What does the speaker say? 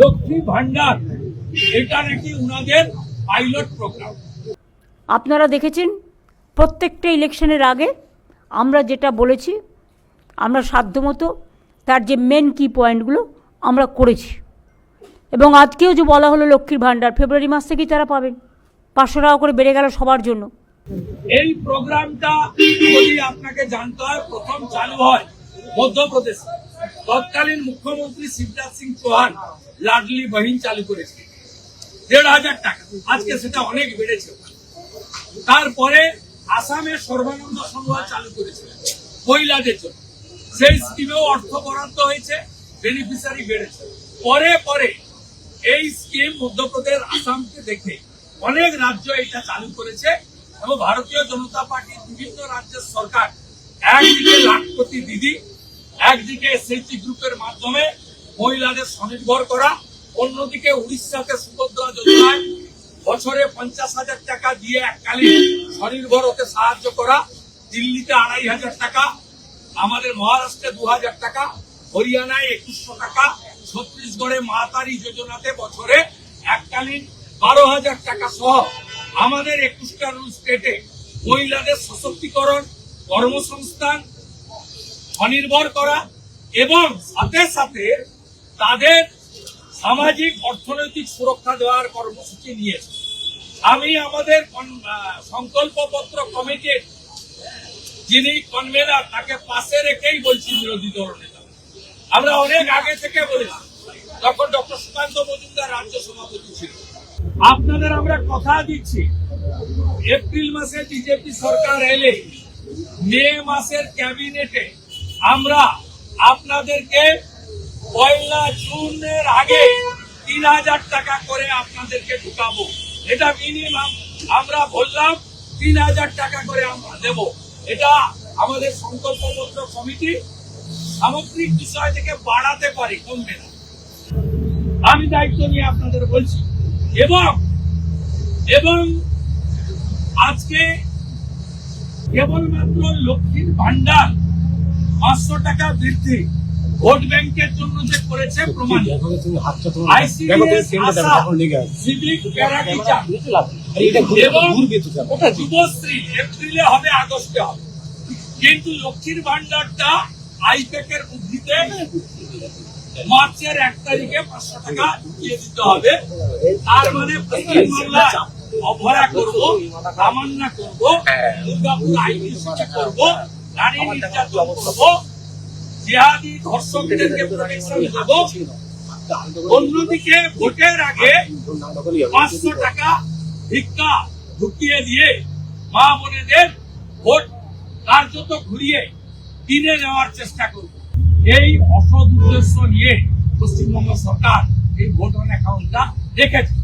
লক্ষ্মী ভান্ডার এটা নাকি উনাদের পাইলট প্রোগ্রাম আপনারা দেখেছেন? প্রত্যেকটা ইলেকশনের আগে আমরা যেটা বলেছি আমরা সাধ্যমতো তার যে মেন কি পয়েন্টগুলো আমরা করেছি। এবং আজকেও যে বলা হলো লক্ষ্মীর ভাণ্ডার ফেব্রুয়ারি মাস থেকেই তারা পাবেন পাঁচশো টাকা করে বেড়ে গেল সবার জন্য। এই প্রোগ্রামটা যদি আপনাকে জানতে হয় প্রথম চালু হয় মধ্যপ্রদেশ। তৎকালীন মুখ্যমন্ত্রী শিবরাজ সিং চৌহান লাডলি বহিন চালু করেছে। দেড় হাজার টাকা। আজকে সেটা অনেক বেড়েছে। তারপরে আসামের সর্বানন্দ সংঘ চালু করেছিল মহিলাদের জন্য। সেই স্কিমেও অর্থ বরাদ্দ হয়েছে বেনিফিশিয়ারি বেড়েছে। পরে পরে এই স্কিম মধ্যপ্রদেশ, আসামকে দেখে অনেক রাজ্য এটা চালু করেছে এবং ভারতীয় জনতা পার্টির বিভিন্ন রাজ্যের সরকার একদিকে লাখপতি দিদি একদিকে এসএইচজি গ্রুপের মাধ্যমে মহিলাদের স্বনির্ভর করা, অন্যদিকে উড়িষ্যাতে সুভদ্রা যোজনায় বছরে পঞ্চাশ হাজার টাকা দিয়ে এককালীন স্বনির্ভর হতে সাহায্য করা, দিল্লিতে আড়াই হাজার টাকা, আমাদের মহারাষ্ট্রে দু হাজার টাকা, হরিয়ানায় একুশশো টাকা, ছত্তিশগড়ে মাতারি যোজনাতে বছরে এককালীন বারো হাজার টাকা সহ আমাদের একুশটা রুল স্টেটে মহিলাদের সশক্তিকরণ, কর্মসংস্থান স্বনির্ভর করা এবং সাথে সাথে তাদের সামাজিক অর্থনৈতিক সুরক্ষা দেওয়ার কর্মসূচি নিয়েছে। আমি আমাদের সংকল্পপত্র কমিটির যিনি কনভেনার, তাকে পাশে রেখেই বলছি বিরোধী দল নেতা। আমরা অনেক আগে থেকে বলেছি, তখন ডক্টর সুকান্ত মজুমদার রাজ্য সভাপতি ছিল। আপনাদের আমরা কথা দিচ্ছি, এপ্রিল মাসে বিজেপি সরকার এলে মে মাসের ক্যাবিনেটে আমরা আপনাদেরকে পয়লা জুনের আগে তিন হাজার টাকা করে আপনাদেরকে ঢুকাবো। এটা মিনিমাম আমরা বললাম, তিন হাজার টাকা করে আমরা দেব। এটা আমাদের সংকল্পপত্র কমিটি। সামগ্রিক বিষয় থেকে বাড়াতে পারি, কমবে না। আমি দায়িত্ব নিয়ে আপনাদের বলছি। এবং এবং আজকে কেবলমাত্র লক্ষ্মীর ভান্ডার পাঁচশো টাকা বৃদ্ধি ভোট ব্যাংকের জন্য যে করেছে প্রমাণ। যুবশ্রী এপ্রিলে হবে আগস্টে হবে। কিন্তু লক্ষ্মীর ভান্ডারটা আইপ্যাকের বুদ্ধিতে মার্চের এক তারিখে পাঁচশো টাকা দিয়ে দিতে হবে। তার মানে পশ্চিমবাংলায় অভয়া করব তামান্না করব দুর্গাপুর আইপিসিতে করব নারী নির্যাতন করব জিহাদি ধর্ষকদেরকে প্রোটেকশন দেব। অন্যদিকে ভোটের আগে পাঁচশো টাকা ভিক্ষা ঢুকিয়ে দিয়ে মা বোনেদের ভোট কার্যত ঘুরিয়ে কিনে নেওয়ার চেষ্টা করব। এই অসৎ উদ্দেশ্য নিয়ে পশ্চিমবঙ্গ সরকার এই ভোট অন অ্যাকাউন্টটা রেখেছে।